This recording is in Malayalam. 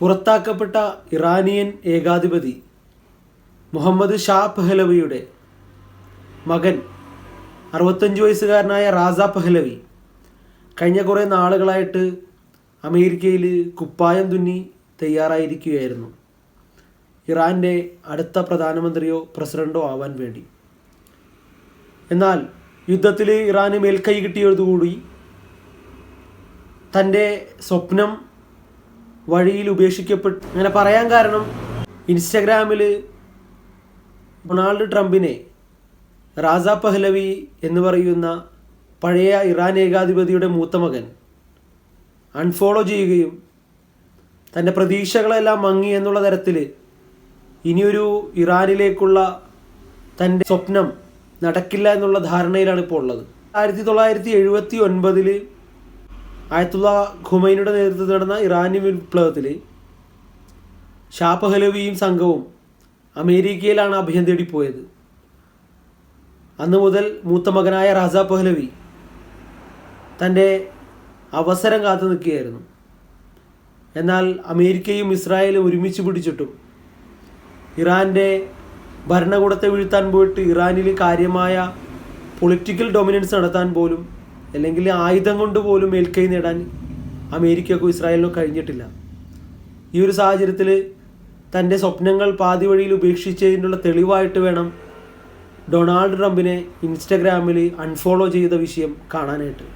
പുറത്താക്കപ്പെട്ട ഇറാനിയൻ ഏകാധിപതി മുഹമ്മദ് ഷാ പഹലവിയുടെ മകൻ അറുപത്തഞ്ച് വയസ്സുകാരനായ റാസ പഹലവി കഴിഞ്ഞ കുറേ നാളുകളായിട്ട് അമേരിക്കയിൽ കുപ്പായം തുന്നി തയ്യാറായിരിക്കുകയായിരുന്നു. ഇറാന്റെ അടുത്ത പ്രധാനമന്ത്രിയോ പ്രസിഡന്റോ ആവാൻ വേണ്ടി. എന്നാൽ യുദ്ധത്തിൽ ഇറാന് മേൽക്കൈ കിട്ടിയതുകൂടി തന്റെ സ്വപ്നം വഴിയിൽ ഉപേക്ഷിക്കപ്പെട്ടു അങ്ങനെ പറയാൻ കാരണം ഇൻസ്റ്റഗ്രാമിൽ ഡൊണാൾഡ് ട്രംപിനെ റാസ പഹ്ലവി എന്ന് പറയുന്ന പഴയ ഇറാൻ ഏകാധിപതിയുടെ മൂത്ത മകൻ അൺഫോളോ ചെയ്യുകയും തന്റെ പ്രതീക്ഷകളെല്ലാം മങ്ങി എന്നുള്ള തരത്തിൽ ഇനിയൊരു ഇറാനിലേക്കുള്ള തന്റെ സ്വപ്നം നടക്കില്ല എന്നുള്ള ധാരണയിലാണ് ഇപ്പോൾ ഉള്ളത്. ആയിരത്തി തൊള്ളായിരത്തി എഴുപത്തി ഒൻപതിൽ ആയത്തുള്ള ഖുമൈനിയുടെ നേതൃത്വത്തിൽ നടന്ന ഇറാനി വിപ്ലവത്തിൽ ഷാ പഹലവിയും സംഘവും അമേരിക്കയിലാണ് അഭയം തേടിപ്പോയത്. അന്ന് മുതൽ മൂത്ത മകനായ റാസ പഹലവി തന്റെ അവസരം കാത്തു നിൽക്കുകയായിരുന്നു. എന്നാൽ അമേരിക്കയും ഇസ്രായേലും ഒരുമിച്ച് പിടിച്ചിട്ടും ഇറാന്റെ ഭരണകൂടത്തെ വീഴ്ത്താൻ പോയിട്ട് ഇറാനിൽ കാര്യമായ പൊളിറ്റിക്കൽ ഡൊമിനൻസ് നടത്താൻ പോലും അല്ലെങ്കിൽ ആയുധം കൊണ്ട് പോലും മേൽക്കൈ നേടാൻ അമേരിക്കക്കോ ഇസ്രായേലിനോ കഴിഞ്ഞിട്ടില്ല. ഈ ഒരു സാഹചര്യത്തിൽ തന്റെ സ്വപ്നങ്ങൾ പാതി വഴിയിൽ ഉപേക്ഷിച്ചതിനുള്ള തെളിവായിട്ട് വേണം ഡൊണാൾഡ് ട്രംപിനെ ഇൻസ്റ്റഗ്രാമിൽ അൺഫോളോ ചെയ്ത വിഷയം കാണാനായിട്ട്.